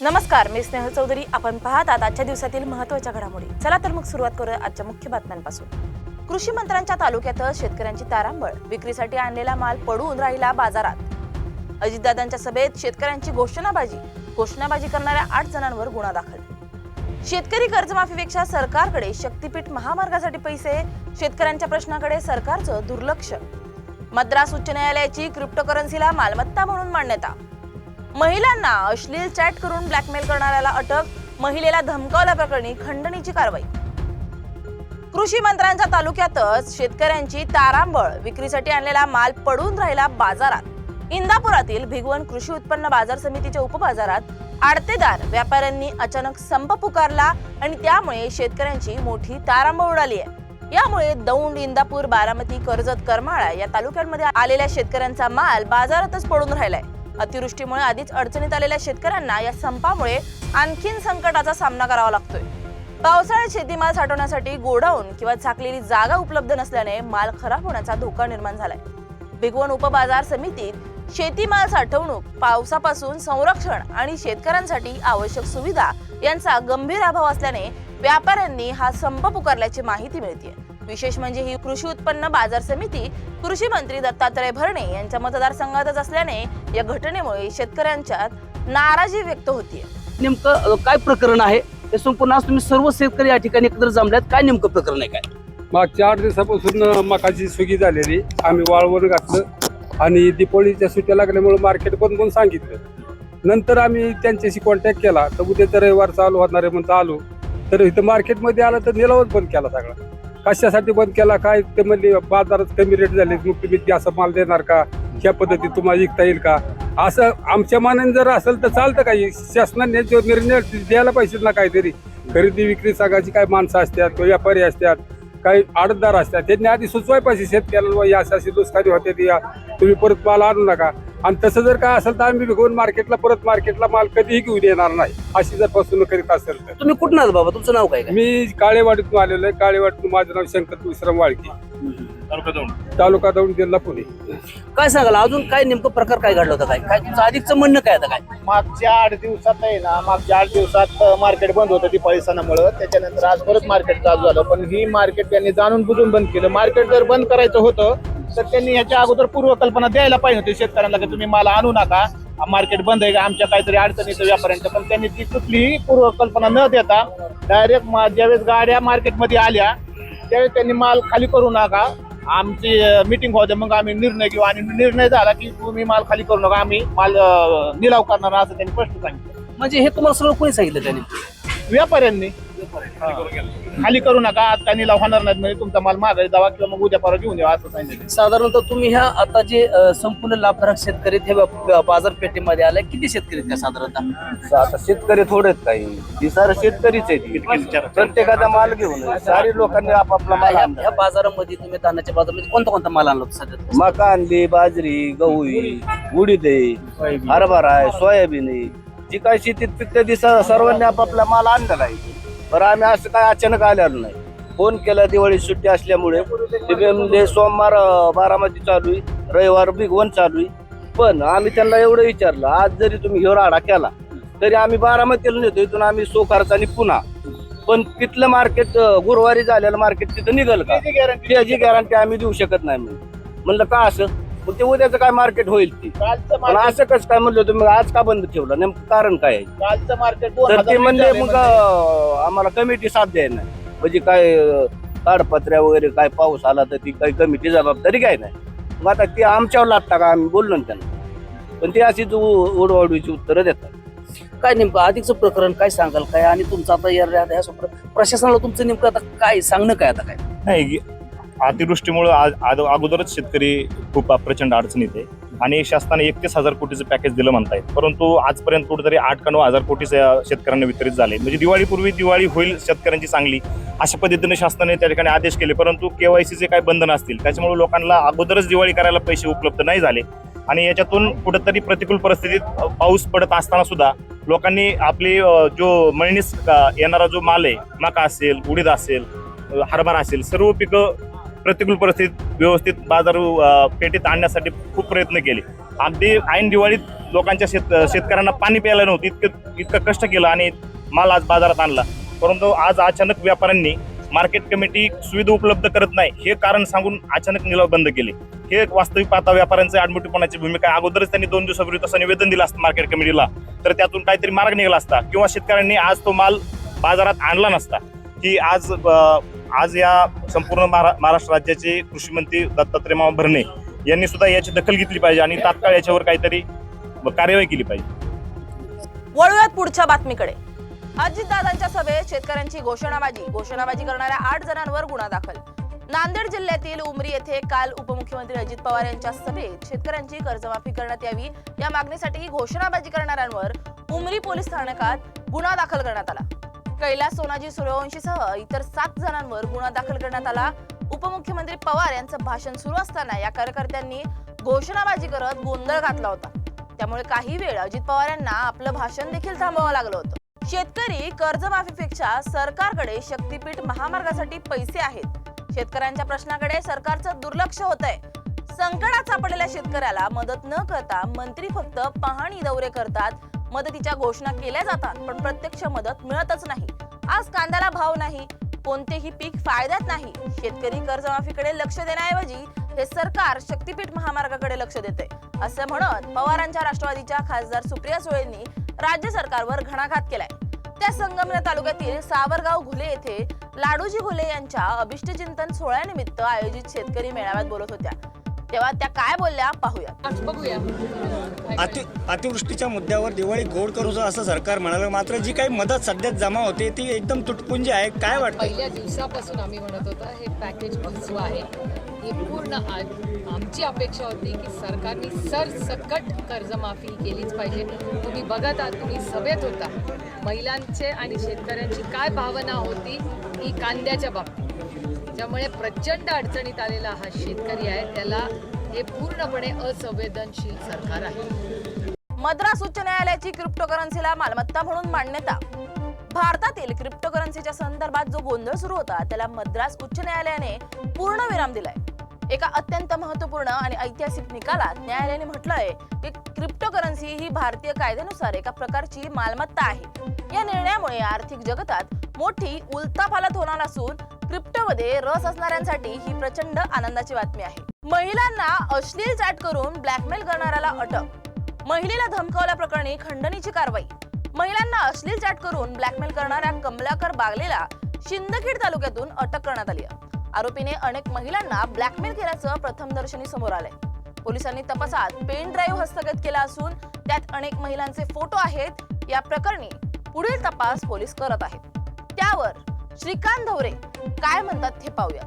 नमस्कार मी स्नेहल चौधरी. आपण पाहत आहात आजच्या दिवसातील महत्त्वाच्या घडामोडी. चला तर मग सुरुवात करूया आजच्या मुख्य बातम्यांपासून. कृषी मंत्र्यांच्या तालुक्यातच शेतकऱ्यांची तारांबळ. विक्रीसाठी आणलेला माल पडून राहिला बाजारात. अजितदादांच्या सभेत शेतकऱ्यांची घोषणाबाजी. घोषणाबाजी करणाऱ्या आठ जणांवर गुन्हा दाखल. शेतकरी कर्जमाफीपेक्षा सरकारकडे शक्तीपीठ महामार्गासाठी पैसे. शेतकऱ्यांच्या प्रश्नाकडे सरकारचं दुर्लक्ष. मद्रास उच्च न्यायालयाची क्रिप्टोकरन्सीला मालमत्ता म्हणून मान्यता. महिलांना अश्लील चॅट करून ब्लॅकमेल करणाऱ्याला अटक महिलेला धमकावल्याप्रकरणी खंडणीची कारवाई. कृषी मंत्र्यांच्या तालुक्यातच शेतकऱ्यांची तारांबळ विक्रीसाठी आणलेला माल पडून राहिला बाजारात. इंदापुरातील भिगवण कृषी उत्पन्न बाजार समितीच्या उपबाजारात आडतेदार व्यापाऱ्यांनी अचानक संप पुकारला आणि त्यामुळे शेतकऱ्यांची मोठी तारांबळ उडाली आहे. यामुळे दौंड इंदापूर बारामती कर्जत करमाळा या तालुक्यांमध्ये आलेल्या शेतकऱ्यांचा माल बाजारातच पडून राहिलाय. अतिवृष्टीमुळे आधीच अडचणीत आलेल्या शेतकऱ्यांना या संपामुळे आणखीन संकटाचा सामना करावा लागतोय. पावसाळ्यात शेतीमाल साठवण्यासाठी गोडाऊन किंवा झाकलेली जागा उपलब्ध नसल्याने माल खराब होण्याचा धोका निर्माण झालाय. भिगवण उपबाजार समितीत शेतीमाल साठवणूक पावसापासून संरक्षण आणि शेतकऱ्यांसाठी आवश्यक सुविधा यांचा गंभीर अभाव असल्याने व्यापाऱ्यांनी हा संप पुकारल्याची माहिती मिळते विशेष म्हणजे ही कृषी उत्पन्न बाजार समिती कृषी मंत्री दत्तात्रय भरणे यांच्या मतदारसंघातच असल्याने या घटनेमुळे शेतकऱ्यांच्यात नाराजी व्यक्त होतीये. नेमकं काय प्रकरण आहे? ते संपूर्ण आज तुम्ही सर्व शेतकरी या ठिकाणी एकत्र जमल्यात. काय नेमकं प्रकरण आहे काय? मागच्या आठ दिवसापासून मकाची सुगी झालेली. आम्ही वाळवण घातलं आणि दिपोळीच्या सुट्ट्या लागल्यामुळे मार्केट बंद करून सांगितलं. नंतर आम्ही त्यांच्याशी कॉन्टॅक्ट केला. तर उद्याचा रविवार चालू होणार आहे म्हणून आलो. तर इथं मार्केटमध्ये आलं तर निलावच बंद केला सगळा. कशासाठी बंद केला? काय ते म्हणले बाजारात कमी रेट झाले मग तुम्ही ते असं माल देणार का? ह्या पद्धतीत तुम्हाला विकता येईल का? असं आमच्या मानाने जर असेल तर चालतं काही शासनाने जो निर्णय द्यायला पाहिजे ना काहीतरी. खरेदी विक्री सांगायची काय माणसं असतात किंवा व्यापारी असतात काही आडतदार असतात त्यांनी आधी सुचवाय पाहिजे शेतकऱ्याला या अशी दुष्काळी होते या तुम्ही परत माल आणू नका. आणि तसं जर काय असेल तर आम्ही घेऊन मार्केटला परत मार्केटला माल कधीही घेऊन येणार नाही. अशी जर फसवणूक करीत असेल तर. तुम्ही कुठून आहात बाबा? तुमचं नाव काय काय? मी काळेवाडीतून आलेलो आहे. काळेवाडीतून माझं नाव शंकर विश्राम वाळकी. तालुका दौंड. जिल्हा पुणे. काय सांगाल अजून काय नेमकं प्रकार काय घडलं होतं काय? काय तुमचं अधिकचं म्हणणं काय आता काय? मागच्या आठ दिवसात आहे ना मागच्या आठ दिवसात मार्केट बंद होतं दिपाळी सणामुळं त्याच्यानंतर आज परत मार्केट चालू झालं. पण ही मार्केट त्यांनी जाणून बुजून बंद केलं. मार्केट जर बंद करायचं होतं तर त्यांनी ह्याच्या अगोदर पूर्वकल्पना द्यायला पाहिजे होती शेतकऱ्यांना की तुम्ही मला आणू नका. मार्केट बंद आहे का? आमच्या काहीतरी अडचणीचं व्यापाऱ्यांच्या. पण त्यांनी ती कुठलीही पूर्वकल्पना न देता डायरेक्ट ज्यावेळेस गाड्या मार्केटमध्ये आल्या त्यावेळेस त्यांनी माल खाली करू नका. आमची मिटिंग होते मग आम्ही निर्णय घेऊ. आणि निर्णय झाला की तुम्ही माल खाली करू नका. आम्ही माल निलाव करणार असं त्यांनी स्पष्ट सांगितलं. म्हणजे हे तुम्हाला सगळं कोणी सांगितलं त्याने? व्यापाऱ्यांनी. खाली करू नका आज काय निलाव होणार नाही म्हणजे तुमचा माल मागायला जावा किंवा मग उद्या परवा घेऊन यावा असं सांगितलं साधारणतः तुम्ही ह्या आता जे अ, संपूर्ण लाभधारक शेतकरी आहेत, हे बा- बाजारपेठेमध्ये आले किती शेतकरी आहेत का साधारणतः? आता शेतकरी थोडेच काही. ही सारं शेतकरीच आहे प्रत्येकाचा माल घेऊन सारी लोकांनी आपापला माल ह्या आणला. ह्या बाजारामध्ये तुम्ही धान्याच्या बाजारामध्ये कोणता कोणता माल आणला होता सध्या? मका आणली बाजरी गहू आहे, उडीद आहे हरभरा आहे सोयाबीन आहे. जी काय शेतीत पिकते ती स- सर्वांनी आपापला माल आणलेला आहे. बरं आम्ही असं काय अचानक आलेलो नाही. फोन केला दिवाळी सुट्टी असल्यामुळे. ते म्हणजे सोमवार बारामती चालू आहे रविवार बिगवण चालू आहे. पण आम्ही त्यांना एवढं विचारलं आज जरी तुम्ही ह्यो राडा केला तरी आम्ही बारामतीला नेतो इथून आम्ही सोकारचा आणि पुन्हा. पण तिथलं मार्केट गुरुवारी झालेलं मार्केट तिथं निघल का? त्याची गॅरंटी आम्ही देऊ शकत नाही म्हणलं का असं? मग ते उद्याचं काय मार्केट होईल ती? कालचं पण मार्केट असं कसं काय म्हणलं तुम्ही आज का बंद ठेवलं? नेमकं कारण काय आहे? कालचं मार्केट दोन तर हजार ते वीस म्हणले झालंय मग म्हणजे. अं, आम्हाला कमिटी साथ द्याय नाही. म्हणजे काय अं, ताडपत्र्या वगैरे काय पाऊस आला तर ती काही कमिटी जबाबदारी काय नाही. मग आता ते आमच्यावर लागता का? आम्ही बोललो ना त्यांना. पण ते अशीच उडवाडवीची उत्तरं देतात. काय नेमकं अधिकचं प्रकरण काय सांगाल काय? आणि तुमचं आता या या- या सगळं प्रशासनाला तुमचं नेमकं आता काय सांगणं काय आता काय? नाही अतिवृष्टीमुळे आ- आद- अगोदरच शेतकरी खूप प्रचंड अडचणीत आहे. आणि शासनाने एकतीस हजार कोटीचं पॅकेज दिलं म्हणताय परंतु आजपर्यंत कुठेतरी आठ का नऊ हजार कोटीचे शेतकऱ्यांना वितरित झाले म्हणजे दिवाळीपूर्वी दिवाळी होईल शेतकऱ्यांची चांगली अशा पद्धतीने शासनाने त्या ठिकाणी आदेश केले. परंतु केवायसीचे काही बंधन असतील. त्याच्यामुळे लोकांना अगोदरच दिवाळी करायला पैसे उपलब्ध नाही झाले. आणि याच्यातून कुठेतरी प्रतिकूल परिस्थितीत पाऊस पडत असताना सुद्धा लोकांनी आपली जो मळणीस येणारा जो माल आहे मका असेल उडीद असेल हरभरा असेल सर्व पिकं प्रतिकूल परिस्थितीत व्यवस्थित बाजार अ, पेठेत आणण्यासाठी खूप प्रयत्न केले. अगदी ऐन दिवाळीत लोकांच्या शेत शेतकऱ्यांना पाणी प्यायला नव्हतं इतकं इतकं कष्ट केलं आणि माल आज बाजारात आणला. परंतु आज अचानक व्यापाऱ्यांनी मार्केट कमिटी सुविधा उपलब्ध करत नाही हे कारण सांगून अचानक निलाव बंद केले. हे एक वास्तविक पाहता व्यापाऱ्यांचं आडमुठीपणाची भूमिका आहे. अगोदरच त्यांनी दोन दिवसापूर्वी तसं निवेदन दिलं असतं मार्केट कमिटीला तर त्यातून काहीतरी मार्ग निघाला असता किंवा शेतकऱ्यांनी आज तो माल बाजारात आणला नसता की आज आज या संपूर्ण महारा- महाराष्ट्र राज्याचे कृषी मंत्री दत्तात्रय मामा भरणे यांनी सुद्धा याची दखल घेतली पाहिजे आणि तात्काळ याच्यावर काहीतरी कार्यवाही केली पाहिजे. वळूयात पुढच्या बातमीकडे. अजितदादांच्या सभेत शेतकऱ्यांची घोषणाबाजी घोषणाबाजी करणाऱ्या आठ जणांवर गुन्हा दाखल. नांदेड जिल्ह्यातील उमरी येथे काल उपमुख्यमंत्री अजित पवार यांच्या सभेत शेतकऱ्यांची कर्जमाफी करण्यात यावी या मागणीसाठी घोषणाबाजी करणाऱ्यांवर उमरी पोलीस स्थानकात गुन्हा दाखल करण्यात आला. कैलास सोनाजी सूर्यवंशीसह इतर सात जणांवर गुन्हा दाखल करण्यात आला. उपमुख्यमंत्री पवार यांचं भाषण सुरू असताना या कार्यकर्त्यांनी घोषणाबाजी करत गोंधळ घातला होता. त्यामुळे काही वेळ अजित पवार यांना आपलं भाषण देखील थांबवावं लागलं होतं. शेतकरी कर्जमाफीपेक्षा सरकारकडे शक्तीपीठ महामार्गासाठी पैसे आहेत. शेतकऱ्यांच्या प्रश्नाकडे सरकारचं दुर्लक्ष होत आहे संकटात सापडलेल्या शेतकऱ्याला मदत न करता मंत्री फक्त पाहणी दौरे करतात. मदतीच्या घोषणा केल्या जातात पण प्रत्यक्ष मदत मिळतच नाही. आज कांद्याला भाव नाही कोणतेही पीक फायद्यात नाही. शेतकरी कर्जमाफीकडे लक्ष देण्याऐवजी हे सरकार शक्तीपीठ महामार्गाकडे लक्ष देते असं म्हणत पवारांच्या राष्ट्रवादीच्या खासदार सुप्रिया सुळेंनी राज्य सरकारवर घणाघात केलाय. त्या संगमनेर तालुक्यातील सावरगाव घुले येथे लाडूजी घुले यांच्या अभिष्टचिंतन सोहळ्यानिमित्त आयोजित शेतकरी मेळाव्यात बोलत होत्या. तेव्हा त्या काय बोलल्या पाहूया. बघूया. अति अतिवृष्टीच्या मुद्द्यावर दिवाळी गोड करूचं असं सरकार म्हणालं. मात्र जी काही मदत सध्या जमा होते ती एकदम तुटपुंजी आहे. काय वाटतं पहिल्या दिवसापासून आम्ही म्हणत होतो हे पॅकेज फसवं आहे. ही पूर्ण आ- आमची अपेक्षा होती की सरकारने सरसकट कर्जमाफी केलीच पाहिजे. तुम्ही बघत आहात तुम्ही सभेत होता. महिलांचे आणि शेतकऱ्यांची काय भावना होती ही कांद्याच्या बाबतीत. ज्यामुळे प्रचंड अडचणीत आलेला हा शेतकरी आहे त्याला हे पूर्णपणे असंवेदनशील सरकार आहे. मद्रास उच्च न्यायालयाची क्रिप्टोकरन्सीला मालमत्ता म्हणून मान्यता. भारतातील क्रिप्टोकरन्सीच्या संदर्भात जो गोंधळ सुरू होता त्याला मद्रास उच्च न्यायालयाने पूर्ण विराम दिलाय. एका अत्यंत महत्त्वपूर्ण आणि ऐतिहासिक निकालात न्यायालयाने म्हटलंय की क्रिप्टोकरन्सी ही भारतीय कायद्यानुसार एका प्रकारची मालमत्ता आहे. या निर्णयामुळे आर्थिक जगतात मोठी उलथापालथ होणार असून क्रिप्टोमध्ये रस असणाऱ्यांसाठी ही प्रचंड आनंदाची बातमी आहे. महिलांना अश्लील चॅट करून ब्लॅकमेल करणाऱ्याला अटक. महिलेला धमकावल्याप्रकरणी खंडणीची कारवाई. महिलांना अश्लील चॅट करून ब्लॅकमेल करणाऱ्या कमलाकर बागलेला शिंदखेड तालुक्यातून अटक करण्यात आली आहे. आरोपीने अनेक महिलांना ब्लॅकमेल केल्याचं प्रथमदर्शनी समोर आलंय. पोलिसांनी तपासात पेन ड्राईव्ह हस्तगत केला असून त्यात अनेक महिलांचे फोटो आहेत. या प्रकरणी पुढील तपास पोलीस करत आहेत. त्यावर श्रीकांत धवरे काय म्हणतात हे पाहूया.